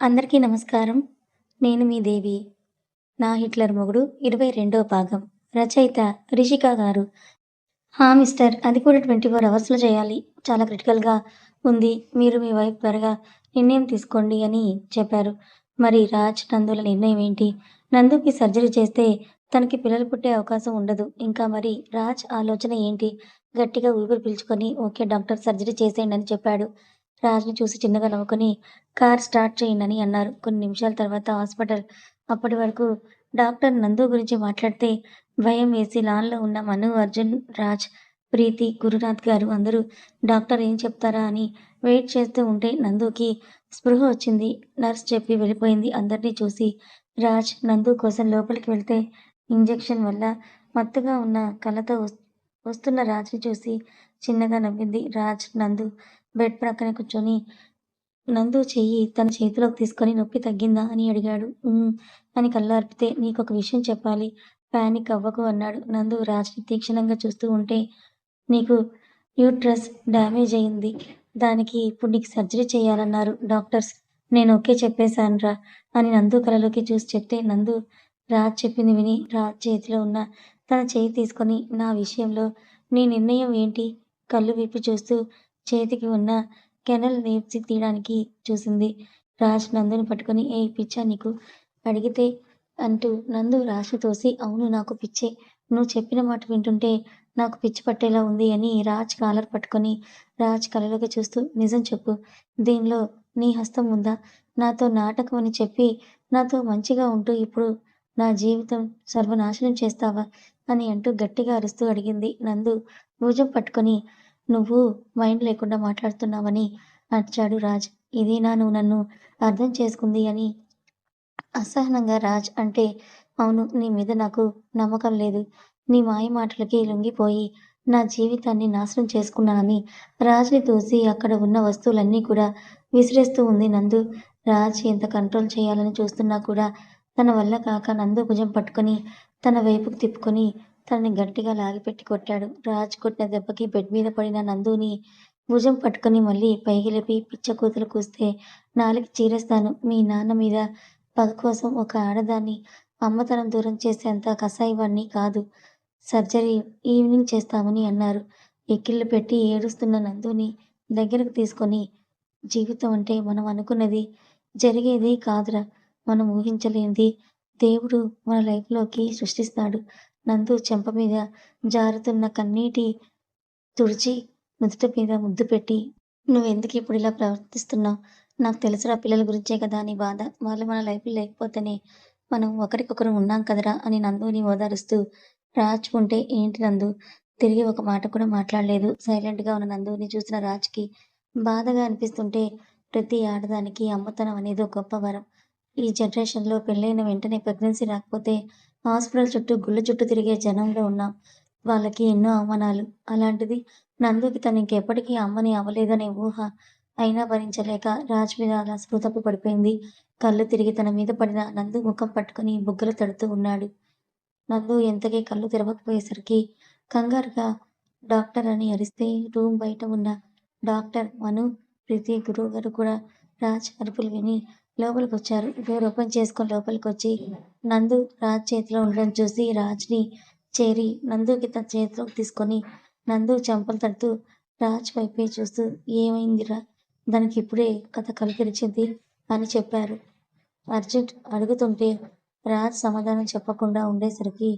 అందరికీ నమస్కారం. నేను మీ దేవి. నా హిట్లర్ మొగుడు ఇరవై రెండో భాగం. రచయిత రిషిక గారు. హా మిస్టర్. అది కూడా ట్వంటీ ఫోర్ అవర్స్లో చేయాలి. చాలా క్రిటికల్గా ఉంది. మీరు మీ వైఫ్ త్వరగా నిర్ణయం తీసుకోండి అని చెప్పారు. మరి రాజ్ నందుల నిర్ణయం ఏంటి? నందుకి సర్జరీ చేస్తే తనకి పిల్లలు పుట్టే అవకాశం ఉండదు. ఇంకా మరి రాజ్ ఆలోచన ఏంటి? గట్టిగా ఊపిరి పీల్చుకొని ఓకే డాక్టర్ సర్జరీ చేసేయండి అని చెప్పాడు. రాజ్ని చూసి చిన్నగా నవ్వుకుని కార్ స్టార్ట్ చేయండి అన్నారు. కొన్ని నిమిషాల తర్వాత హాస్పిటల్ అప్పటి వరకు డాక్టర్ నందు గురించి మాట్లాడితే భయం వేసి లాన్లో ఉన్న మను అర్జున్ రాజ్ ప్రీతి గురునాథ్ గారు అందరూ డాక్టర్ ఏం చెప్తారా అని వెయిట్ చేస్తూ ఉంటే నందుకి స్పృహ వచ్చింది. నర్స్ చెప్పి వెళ్ళిపోయింది. అందరినీ చూసి రాజ్ నందు కోసం లోపలికి వెళ్తే ఇంజెక్షన్ వల్ల మత్తుగా ఉన్న కళ్ళతో వస్తున్న రాజ్ని చూసి చిన్నగా నవ్వింది రాజ్ నందు. బెడ్ ప్రక్కన కూర్చొని నందు చెయ్యి తన చేతిలోకి తీసుకొని నొప్పి తగ్గిందా అని అడిగాడు. అని కళ్ళార్పితే నీకు ఒక విషయం చెప్పాలి. పానిక్ అవ్వకు అన్నాడు. నందు రాజ్ని తీక్షణంగా చూస్తూ ఉంటే నీకు యూట్రస్ డ్యామేజ్ అయింది. దానికి ఇప్పుడు నీకు సర్జరీ చేయాలన్నారు. డాక్టర్స్ నేను ఓకే చెప్పేశానురా అని నందు కలలోకి చూసి చెప్తే నందు రాజ్ చెప్పింది విని రాజ్ చేతిలో ఉన్న తన చేయి తీసుకొని నా విషయంలో నీ నిర్ణయం ఏంటి? కళ్ళు విప్పి చూస్తూ చేతికి ఉన్న కెనల్ నేర్చి తీయడానికి చూసింది. రాజ్ నందుని పట్టుకొని ఏ పిచ్చా నీకు అడిగితే అంటూ నందు రాజ్ని తోసి అవును నాకు పిచ్చే. నువ్వు చెప్పిన మాట వింటుంటే నాకు పిచ్చి పట్టేలా ఉంది అని రాజ్ కాలర్ పట్టుకొని రాజ్ కలలోకి చూస్తూ నిజం చెప్పు. దీనిలో నీ హస్తం ఉందా? నాతో నాటకం అని చెప్పి నాతో మంచిగా ఉంటూ ఇప్పుడు నా జీవితం సర్వనాశనం చేస్తావా? అని అంటూ గట్టిగా అరుస్తూ అడిగింది నందు. భుజం పట్టుకొని నువ్వు మైండ్ లేకుండా మాట్లాడుతున్నావని అరిచాడు రాజ్. ఇదేనా నువ్వు నన్ను అర్థం చేసుకుంది అని అసహనంగా రాజ్ అంటే అవును నీ మీద నాకు నమ్మకం లేదు. నీ మాయ మాటలకి లొంగిపోయి నా జీవితాన్ని నాశనం చేసుకున్నానని రాజ్ని తోసి అక్కడ ఉన్న వస్తువులన్నీ కూడా విసిరేస్తూ ఉంది నందు. రాజ్ ఎంత కంట్రోల్ చేయాలని చూస్తున్నా కూడా తన వల్ల కాక నందు భుజం పట్టుకొని తన వైపుకు తిప్పుకొని తనని గట్టిగా లాగిపెట్టి కొట్టాడు. రాజ్ కొట్టిన దెబ్బకి బెడ్ మీద పడిన నందుని భుజం పట్టుకొని మళ్ళీ పైకి లేపి పిచ్చ కూతులు కూస్తే నాలుగు చీరేస్తాను. మీ నాన్న మీద పగ కోసం ఒక ఆడదాన్ని అమ్మతనం దూరం చేసేంత కసాయివాణ్ణి కాదు. సర్జరీ ఈవినింగ్ చేస్తామని అన్నారు. ఎక్కిళ్ళు పెట్టి ఏడుస్తున్న నందుని దగ్గరకు తీసుకొని జీవితం అంటే మనం అనుకున్నది జరిగేది కాదురా. మనం ఊహించలేనిది. దేవుడు మన లైఫ్లోకి సృష్టిస్తాడు. నందు చెంప మీద జారుతున్న కన్నీటి తుడిచి నుదుట మీద ముద్దు పెట్టి నువ్వెందుకు ఇప్పుడు ఇలా ప్రవర్తిస్తున్నావు? నాకు తెలుసురా పిల్లల గురించే కదా నీ బాధ. వాళ్ళు మన లైఫ్లో లేకపోతేనే మనం ఒకరికొకరు ఉన్నాం కదరా అని నందుని ఓదారుస్తూ రాచుకుంటే ఏంటి నందు? తిరిగి ఒక మాట కూడా మాట్లాడలేదు. సైలెంట్గా ఉన్న నందుని చూసిన రాజ్కి బాధగా అనిపిస్తుంటే ప్రతి ఆడదానికి అమ్మతనం అనేది ఒక గొప్ప వరం. ఈ జనరేషన్లో పెళ్ళైన వెంటనే ప్రెగ్నెన్సీ రాకపోతే హాస్పిటల్ చుట్టూ గుళ్ళ చుట్టూ తిరిగే జనంలో ఉన్నాం వాళ్ళకి ఎన్నో అవమానాలు. అలాంటిది నందుకి తను ఇంకెప్పటికీ అమ్మని అవ్వలేదనే ఊహ అయినా భరించలేక రాజ్ మీద అలా స్పృతప్పు పడిపోయింది. కళ్ళు తిరిగి తన మీద పడిన నందు ముఖం పట్టుకుని బుగ్గలు తడుతూ ఉన్నాడు. నందు ఎంతకీ కళ్ళు తెరవకపోయేసరికి కంగారుగా డాక్టర్ అని అరిస్తే రూమ్ బయట ఉన్న డాక్టర్ మను ప్రీతి గురువు గారు కూడా రాజ్ అరుపులు విని లోపలికి వచ్చారు డోర్ ఓపెన్ చేసుకొని లోపలికి వచ్చి నందు రాజ్ చేతిలో ఉండడం చూసి రాజ్ని చేరి నందుకి తన చేతిలోకి తీసుకొని నందు చెంపలు తడుతూ రాజ్ వైపే చూస్తూ ఏమైందిరా? దానికి ఇప్పుడే కథ కలికరించింది అని చెప్పారు. అర్జున్ అడుగుతుంటే రాజ్ సమాధానం చెప్పకుండా ఉండేసరికి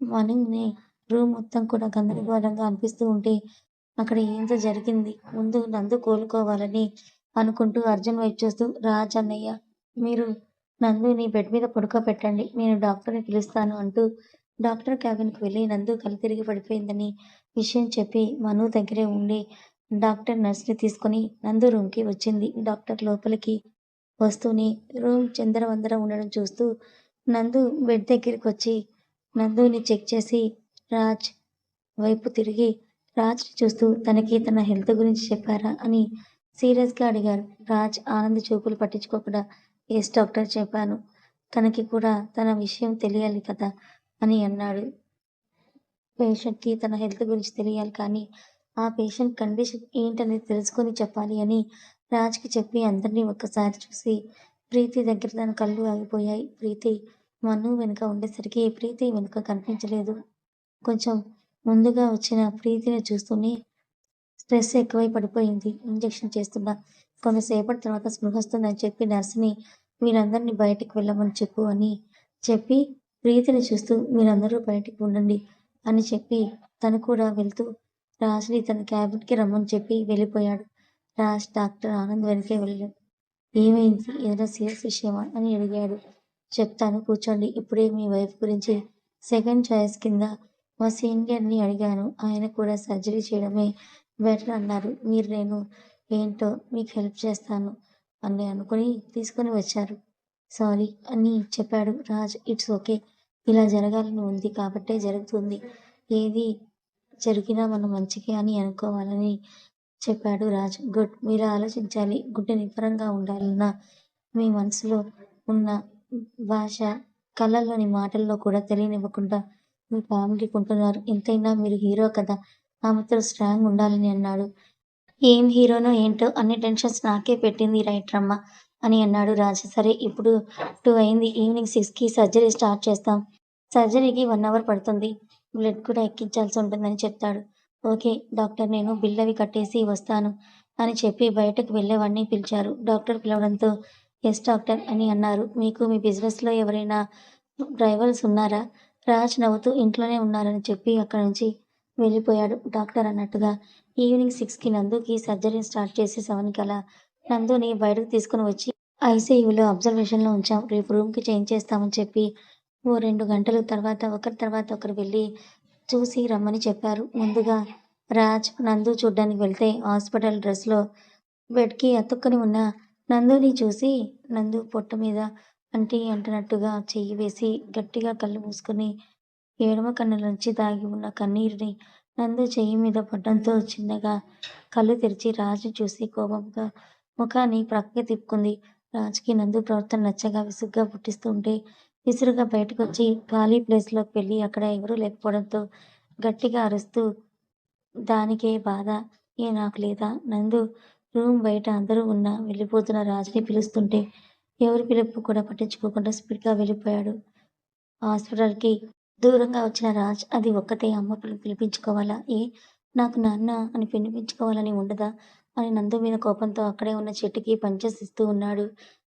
మనుని రూమ్ మొత్తం కూడా గందరగోళంగా అనిపిస్తూ ఉంటే అక్కడ ఏంతో జరిగింది. ముందు నందు కోలుకోవాలని అనుకుంటూ అర్జున్ వైపు చూస్తూ రాజ్ అన్నయ్య మీరు నందుని బెడ్ మీద పడుకోబెట్టండి నేను డాక్టర్ని పిలుస్తాను అంటూ డాక్టర్ క్యాబిన్కి వెళ్ళి నందు కళ్ళు తిరిగి పడిపోయిందని విషయం చెప్పి మను దగ్గరే ఉండి డాక్టర్ నర్స్ని తీసుకొని నందు రూమ్కి వచ్చింది. డాక్టర్ లోపలికి వస్తూనే రూమ్ చందరవందర ఉండడం చూస్తూ నందు బెడ్ దగ్గరికి వచ్చి నందుని చెక్ చేసి రాజ్ వైపు తిరిగి రాజ్ని చూస్తూ తనకి తన హెల్త్ గురించి చెప్పారా అని సీరియస్గా అడిగారు రాజ్ ఆనంద్ చూపులు పట్టించుకోకుండా ఎస్ డాక్టర్ చెప్పాను తనకి కూడా తన విషయం తెలియాలి కదా అని అన్నాడు పేషెంట్కి తన హెల్త్ గురించి తెలియాలి కానీ ఆ పేషెంట్ కండిషన్ ఏంటనేది తెలుసుకొని చెప్పాలి అని రాజ్కి చెప్పి అందరినీ ఒక్కసారి చూసి ప్రీతి దగ్గర తన కళ్ళు ఆగిపోయాయి. ప్రీతి మను వెనుక ఉండేసరికి ప్రీతి వెనుక కనిపించలేదు. కొంచెం ముందుగా వచ్చిన ప్రీతిని చూస్తూనే స్ట్రెస్ ఎక్కువై పడిపోయింది. ఇంజెక్షన్ చేస్తున్నా. కొంతసేపటి తర్వాత స్పృహొస్తుందని చెప్పి నర్సుని మీరందరినీ బయటికి వెళ్ళమని చెప్పు అని చెప్పి ప్రీతిని చూస్తూ మీరందరూ బయటికి ఉండండి అని చెప్పి తను కూడా వెళ్తూ రాజ్ని తన క్యాబిన్కి రమ్మని చెప్పి వెళ్ళిపోయాడు. రాజ్ డాక్టర్ ఆనంద్ వెనకే వెళ్ళాడు. ఏమైంది? ఏదైనా సీరియస్ విషయమా? అని అడిగాడు. చెప్తాను కూర్చోండి. ఇప్పుడే మీ వైఫ్ గురించి సెకండ్ చాయిస్ కింద మా సీనియర్ని అడిగాను. ఆయన కూడా సర్జరీ చేయడమే బెటర్ అన్నారు. మీరు నేను ఏంటో మీకు హెల్ప్ చేస్తాను అని అనుకుని తీసుకొని వచ్చారు. సారీ అని చెప్పాడు రాజ్. It's okay. ఇలా జరగాలని ఉంది కాబట్టే జరుగుతుంది. ఏది జరిగినా మన మంచికే అని అనుకోవాలని చెప్పాడు రాజ్. గుడ్. మీరు ఆలోచించాలి. గుడ్డ నిబ్బరంగా ఉండాలన్న మీ మనసులో ఉన్న భాష కళ్ళల్లోని మాటల్లో కూడా తెలియనివ్వకుండా మీ ఫ్యామిలీకి ఉంటున్నారు. ఎంతైనా మీరు హీరో కదా! ఆమెతో స్ట్రాంగ్ ఉండాలని అన్నాడు. ఏం హీరోనో ఏంటో అన్ని టెన్షన్స్ నాకే పెట్టింది ఈ రైటరమ్మ అని అన్నాడు రాజ్. సరే ఇప్పుడు టూ అయింది. ఈవినింగ్ సిక్స్కి సర్జరీ స్టార్ట్ చేస్తాం. సర్జరీకి వన్ అవర్ పడుతుంది. బ్లడ్ కూడా ఎక్కించాల్సి ఉంటుందని చెప్తాడు. ఓకే డాక్టర్ నేను బిల్ అవి కట్టేసి వస్తాను అని చెప్పి బయటకు వెళ్ళేవాడిని పిలిచారు. డాక్టర్ పిలవడంతో ఎస్ డాక్టర్ అని అన్నారు. మీకు మీ బిజినెస్లో ఎవరైనా డ్రైవర్స్ ఉన్నారా? రాజ్ నవ్వుతూ ఇంట్లోనే ఉన్నారని చెప్పి అక్కడి నుంచి వెళ్ళిపోయాడు. డాక్టర్ అన్నట్టుగా ఈవినింగ్ సిక్స్కి నందుకి సర్జరీ స్టార్ట్ చేసి సెవెన్కి అలా నందుని బయటకు తీసుకుని వచ్చి ఐసీయూలో అబ్జర్వేషన్లో ఉంచాం. రేపు రూమ్కి చేంజ్ చేస్తామని చెప్పి ఓ రెండు గంటల తర్వాత ఒకరి తర్వాత ఒకరు వెళ్ళి చూసి రమ్మని చెప్పారు. ముందుగా రాజ్, నందు చూడ్డానికి వెళ్తే హాస్పిటల్ డ్రెస్లో బెడ్కి అతుక్కుని ఉన్న నందుని చూసి నందు పొట్ట మీద అంటి అంటున్నట్టుగా చెయ్యి వేసి గట్టిగా కళ్ళు మూసుకుని ఎడమ కన్ను నుంచి దాగి ఉన్న కన్నీరుని నందు చెయ్యి మీద పడ్డంతో చిన్నగా కళ్ళు తెరిచి రాజు చూసి కోపంగా ముఖాన్ని ప్రక్కకి తిప్పుకుంది. రాజుకి నందు ప్రవర్తన నచ్చగా విసుగ్గా పుట్టిస్తుంటే విసురుగా విసురుగా బయటకొచ్చి ఖాళీ ప్లేస్లోకి వెళ్ళి అక్కడ ఎవరూ లేకపోవడంతో గట్టిగా అరుస్తూ దానికే బాధ ఏ నాకు లేదా? నందు రూమ్ బయట అందరూ ఉన్నా వెళ్ళిపోతున్న రాజుని పిలుస్తుంటే ఎవరి పిలుపు కూడా పట్టించుకోకుండా స్పీడ్గా వెళ్ళిపోయాడు. హాస్పిటల్కి దూరంగా వచ్చిన రాజ్ అది ఒక్కతే అమ్మ పిలిపించుకోవాలా? ఏ నాకు నాన్న అని పిలిపించుకోవాలని ఉండదా? అని నందు మీద కోపంతో అక్కడే ఉన్న చెట్టుకి పంచేసిస్తూ ఉన్నాడు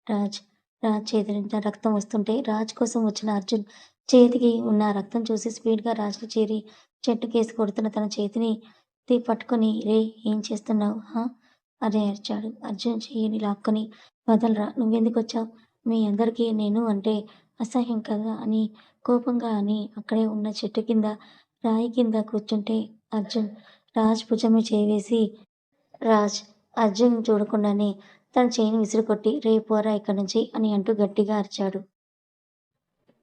రాజ్. రాజ్ చేతి నిండా రక్తం వస్తుంటే రాజ్ కోసం వచ్చిన అర్జున్ చేతికి ఉన్న రక్తం చూసి స్పీడ్గా రాజ్కి చేరి చెట్టు కేసి కొడుతున్న తన చేతిని పట్టుకొని రే ఏం చేస్తున్నావు హా? అరే అరిచాడు. అర్జున్ చెయ్యిని లాక్కొని వదలరా నువ్వెందుకొచ్చావ్? మీ అందరికీ నేను అంటే అసహ్యం కదా అని కోపంగా అని అక్కడే ఉన్న చెట్టు కింద రాయి కింద కూర్చుంటే అర్జున్ రాజ్ భుజం చేవేసి చేయి వేసి రాజ్ అర్జున్ చూడకుండానే తన చేయిని విసిరుకొట్టి రేపు పోరా ఇక్కడి నుంచి అని అంటూ గట్టిగా అరిచాడు.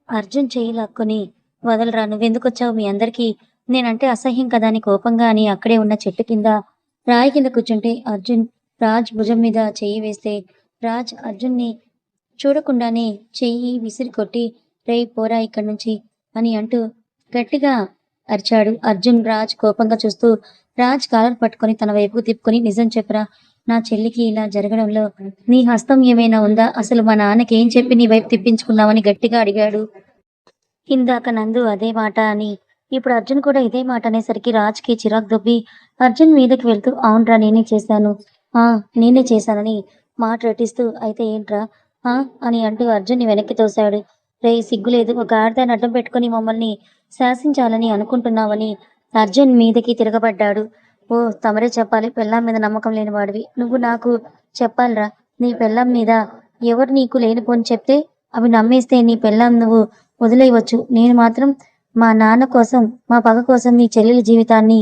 అర్జున్ చేయి లాక్కొని వదలరా నువ్వెందుకొచ్చావ్? మీ అందరికీ నేనంటే అసహ్యం కదా అని కోపంగా అని అక్కడే ఉన్న చెట్టు కింద రాయి కింద కూర్చుంటే అర్జున్ రాజ్ భుజం మీద చేయి వేస్తే రాజ్ అర్జున్ని చూడకుండానే చెయ్యి విసిరి కొట్టి రేయ్ పోరా ఇక్కడి నుంచి అని అంటూ గట్టిగా అరిచాడు. అర్జున్ రాజ్ కోపంగా చూస్తూ రాజ్ కాలర్ పట్టుకొని తన వైపుకు తిప్పుకొని నిజం చెప్పరా నా చెల్లికి ఇలా జరగడంలో నీ హస్తం ఏమైనా ఉందా? అసలు మా నాన్నకి ఏం చెప్పి నీ వైపు తిప్పించుకున్నావని గట్టిగా అడిగాడు. ఇందాక నందు అదే మాట అని ఇప్పుడు అర్జున్ కూడా ఇదే మాట అనేసరికి రాజ్కి చిరాకు దొబ్బి అర్జున్ మీదకి వెళ్తూ అవునరా నేనే చేశాను. ఆ నేనే చేశానని మాట రటిస్తూ అయితే ఏంట్రా? ఆ అని అంటూ అర్జున్ని వెనక్కి తోశాడు. రే సిగ్గులేదు ఒక ఆడదాన్ని అడ్డం పెట్టుకొని మమ్మల్ని శాసించాలని అనుకుంటున్నావని అర్జున్ మీదకి తిరగబడ్డాడు. ఓ తమరే చెప్పాలి పెళ్ళాం మీద నమ్మకం లేని వాడివి. నువ్వు నాకు చెప్పాలిరా నీ పెళ్ళాం మీద ఎవరు నీకు లేనిపోని చెప్తే అవి నమ్మేస్తే నీ పెళ్ళాం నువ్వు వదిలేయవచ్చు. నేను మాత్రం మా నాన్న కోసం మా పగ కోసం నీ చెల్లెల జీవితాన్ని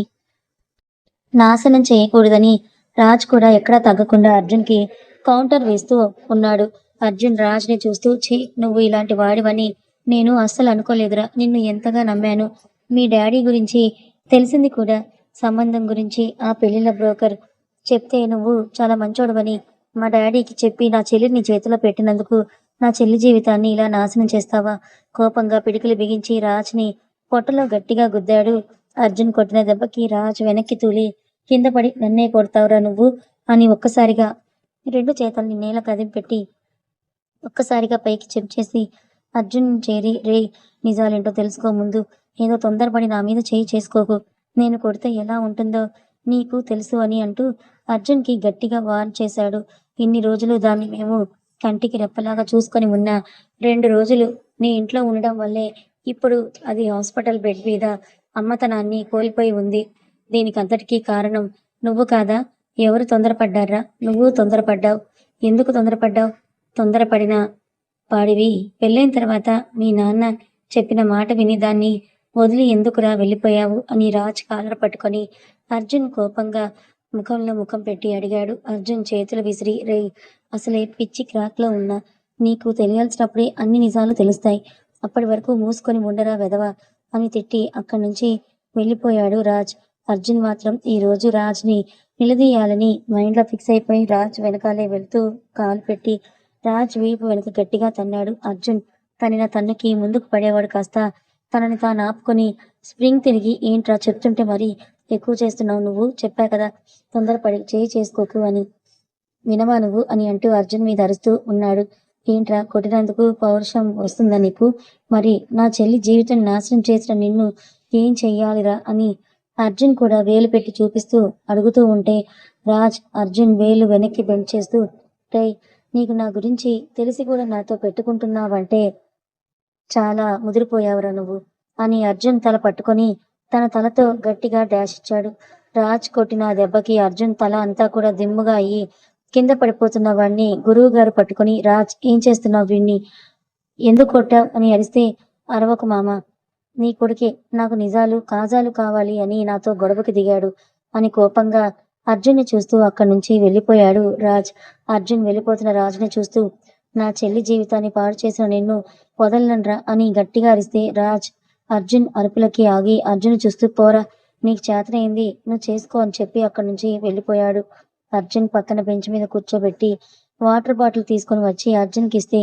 నాశనం చేయకూడదని రాజ్ కూడా ఎక్కడా తగ్గకుండా అర్జున్కి కౌంటర్ వేస్తూ ఉన్నాడు. అర్జున్ రాజ్ని చూస్తూ ఛీ నువ్వు ఇలాంటి వాడివని నేను అస్సలు అనుకోలేదురా నిన్ను ఎంతగా నమ్మాను. మీ డాడీ గురించి తెలిసింది కూడా సంబంధం గురించి ఆ పెళ్ళిళ్ళ బ్రోకర్ చెప్తే నువ్వు చాలా మంచోడవని మా డాడీకి చెప్పి నా చెల్లిని నీ చేతిలో పెట్టినందుకు నా చెల్లి జీవితాన్ని ఇలా నాశనం చేస్తావా? కోపంగా పిడికిలు బిగించి రాజ్ని పొట్టలో గట్టిగా గుద్దాడు. అర్జున్ కొట్టిన దెబ్బకి రాజ్ వెనక్కి తూలి కింద పడి నన్నే కొడతావురా నువ్వు అని ఒక్కసారిగా రెండు చేతుల్ని నేల కదిపెట్టి ఒక్కసారిగా పైకి చెంచేసి అర్జున్ చేరి రే నిజాలేంటో తెలుసుకో ముందు. ఏదో తొందరపడి నా మీద చేయి చేసుకోకు. నేను కొడితే ఎలా ఉంటుందో నీకు తెలుసు అని అంటూ అర్జున్కి గట్టిగా వార్న్ చేశాడు. ఇన్ని రోజులు దాన్ని మేము కంటికి రెప్పలాగా చూసుకొని ఉన్నా రెండు రోజులు నీ ఇంట్లో ఉండడం వల్లే ఇప్పుడు అది హాస్పిటల్ బెడ్ మీద అమ్మతనాన్ని కోల్పోయి ఉంది. దీనికి అంతటికీ కారణం నువ్వు కాదా? ఎవరు తొందరపడ్డారా? నువ్వు తొందరపడ్డావు. ఎందుకు తొందరపడ్డావు? తొందరపడిన వాడివి పెళ్ళైన తర్వాత మీ నాన్న చెప్పిన మాట విని దాన్ని వదిలి ఎందుకురా వెళ్ళిపోయావు అని రాజ్ కాలర్ పట్టుకొని అర్జున్ కోపంగా ముఖంలో ముఖం పెట్టి అడిగాడు. అర్జున్ చేతులు విసిరి రే అసలే పిచ్చి క్రాక్లో ఉన్నా నీకు తెలియాల్సినప్పుడే అన్ని నిజాలు తెలుస్తాయి. అప్పటి వరకు మూసుకొని ఉండరా వెదవా అని తిట్టి అక్కడి నుంచి వెళ్ళిపోయాడు రాజ్. అర్జున్ మాత్రం ఈ రోజు రాజ్ని నిలదీయాలని మైండ్లో ఫిక్స్ అయిపోయి రాజ్ వెనకాలే వెళ్తూ కాలు పెట్టి రాజ్ వీపు వెనుక గట్టిగా తన్నాడు అర్జున్. తనిన తన్నుకి ముందుకు పడేవాడు కాస్త. తనని తాను ఆపుకొని స్ప్రింగ్ తిరిగి ఏంట్రా చెప్తుంటే మరి ఎక్కువ చేస్తున్నావు నువ్వు? చెప్పా కదా తొందరపడి చేయి చేసుకోకు అని. వినవా నువ్వు అని అంటూ అర్జున్ మీద అరుస్తూ ఉన్నాడు. ఏంట్రా కొట్టినందుకు పౌరుషం వస్తుందా నీకు? మరి నా చెల్లి జీవితం నాశనం చేసిన నిన్ను ఏం చెయ్యాలిరా అని అర్జున్ కూడా వేలు పెట్టి చూపిస్తూ అడుగుతూ ఉంటే రాజ్ అర్జున్ వేలు వెనక్కి బెండ్ చేస్తూ టై నీకు నా గురించి తెలిసి కూడా నాతో పెట్టుకుంటున్నావంటే చాలా ముదిరిపోయావురా నువ్వు అని అర్జున్ తల పట్టుకొని తన తలతో గట్టిగా డాష్ ఇచ్చాడు. రాజ్ కొట్టిన దెబ్బకి అర్జున్ తల అంతా కూడా దిమ్ముగా అయ్యి కింద పడిపోతున్న వాడిని గురువు గారు పట్టుకొని రాజ్ ఏం చేస్తున్నావు వీణ్ణి? ఎందుకు కొట్టావు? అని అరిస్తే అరవకు మామ నీ కొడుకే నాకు నిజాలు కాజాలు కావాలి అని నాతో గొడవకి దిగాడు. అని కోపంగా అర్జున్ని చూస్తూ అక్కడి నుంచి వెళ్ళిపోయాడు రాజ్. అర్జున్ వెళ్ళిపోతున్న రాజుని చూస్తూ నా చెల్లి జీవితాన్ని పాడు చేసిన నిన్ను వదలనరా అని గట్టిగా అరిస్తే రాజ్. అర్జున్ అరుపులకి ఆగి అర్జున్ చూస్తూ పోరా నీకు చేతనైంది నువ్వు చేసుకో అని చెప్పి అక్కడి నుంచి వెళ్ళిపోయాడు. అర్జున్ పక్కన బెంచ్ మీద కూర్చోబెట్టి వాటర్ బాటిల్ తీసుకొని వచ్చి అర్జున్కి ఇస్తే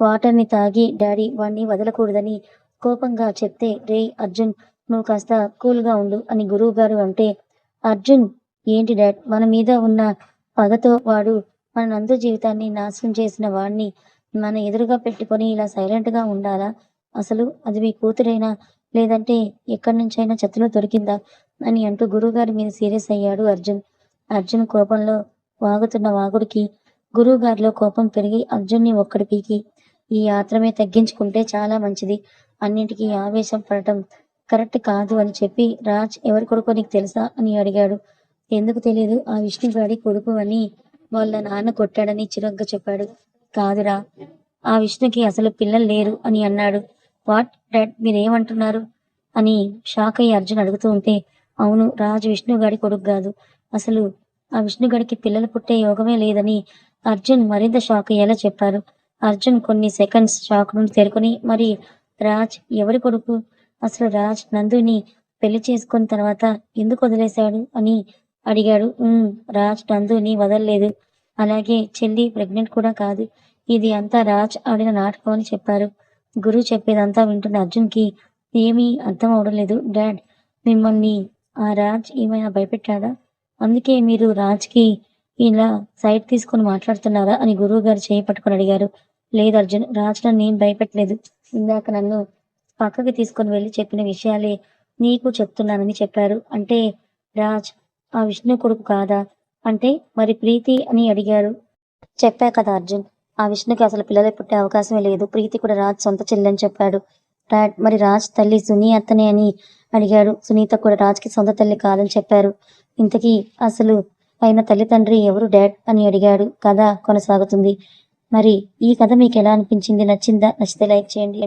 వాటర్ని తాగి డాడీ వాణ్ణి వదలకూడదని కోపంగా చెప్తే రే అర్జున్ నువ్వు కాస్త కూల్గా ఉండు అని గురువు గారు అంటే అర్జున్ ఏంటి డాడ్? మన మీద ఉన్న పగతో వాడు మన నందు జీవితాన్ని నాశనం చేసిన వాడిని మన ఎదురుగా పెట్టుకొని ఇలా సైలెంట్గా ఉండాలా? అసలు అది మీ కూతురైనా? లేదంటే ఎక్కడి నుంచైనా చెత్తలో దొరికిందా? అని అంటూ గురువుగారి మీద సీరియస్ అయ్యాడు అర్జున్. అర్జున్ కోపంలో వాగుతున్న వాగుడికి గురువు గారిలో కోపం పెరిగి అర్జున్ని ఒక్కడి పీకి. ఈ ఆత్రమే తగ్గించుకుంటే చాలా మంచిది. అన్నింటికీ ఆవేశం పడటం కరెక్ట్ కాదు అని చెప్పి రాజ్ ఎవరి కొడుకో నీకు తెలుసా అని అడిగాడు. ఎందుకు తెలియదు? ఆ విష్ణుగాడి కొడుకు అని వాళ్ళ నాన్న కొట్టాడని చిరగ్గా చెప్పాడు. కాదురా ఆ విష్ణుకి అసలు పిల్లలు లేరు అని అన్నాడు. వాట్? డాడ్ మీరేమంటున్నారు? అని షాక్ అయ్యి అర్జున్ అడుగుతూ ఉంటే అవును రాజు విష్ణుగాడి కొడుకు కాదు. అసలు ఆ విష్ణుగాడికి పిల్లలు పుట్టే యోగమే లేదని అర్జున్ మరింత షాక్ అయ్యేలా చెప్పారు. అర్జున్ కొన్ని సెకండ్స్ షాక్ నుండి తేరుకొని మరి రాజ్ ఎవరి కొడుకు? అసలు రాజ్ నందుని పెళ్ళి చేసుకున్న తర్వాత ఎందుకు వదిలేశాడు? అని అడిగాడు. "ఉమ్, రాజ్ నందుని వదలలేదు అలాగే చెల్లి ప్రెగ్నెంట్ కూడా కాదు. ఇది అంతా రాజ్ ఆడిన నాటకం అని చెప్పారు. గురువు చెప్పేదంతా వింటున్న అర్జున్కి ఏమీ అర్థం అవడం లేదు. డాడ్ మిమ్మల్ని ఆ రాజ్ ఏమైనా భయపెట్టాడా? అందుకే మీరు రాజ్కి ఇలా సైడ్ తీసుకొని మాట్లాడుతున్నారా అని గురువు గారు చేయి పట్టుకొని అడిగారు. లేదు అర్జున్ రాజ్ నన్ను ఏం భయపెట్టలేదు. ఇందాక నన్ను పక్కకి తీసుకొని వెళ్ళి చెప్పిన విషయాలే నీకు చెప్తున్నానని చెప్పారు. అంటే రాజ్ ఆ విష్ణు కొడుకు కాదా? అంటే మరి ప్రీతి అని అడిగారు. చెప్పా కదా అర్జున్. ఆ విష్ణుకి అసలు పిల్లలు పుట్టే అవకాశమే లేదు. ప్రీతి కూడా రాజ్ సొంత చెల్లెని చెప్పాడు. డాడ్ మరి రాజ్ తల్లి సునీ అత్తనే అని అడిగాడు. సునీత కూడా రాజ్కి సొంత తల్లి కాదని చెప్పారు. ఇంతకీ అసలు అయిన తల్లిదండ్రి ఎవరు డాడ్ అని అడిగాడు. కథ కొనసాగుతుంది. మరి ఈ కథ మీకు ఎలా అనిపించింది? నచ్చిందా? నచ్చితే లైక్ చేయండి.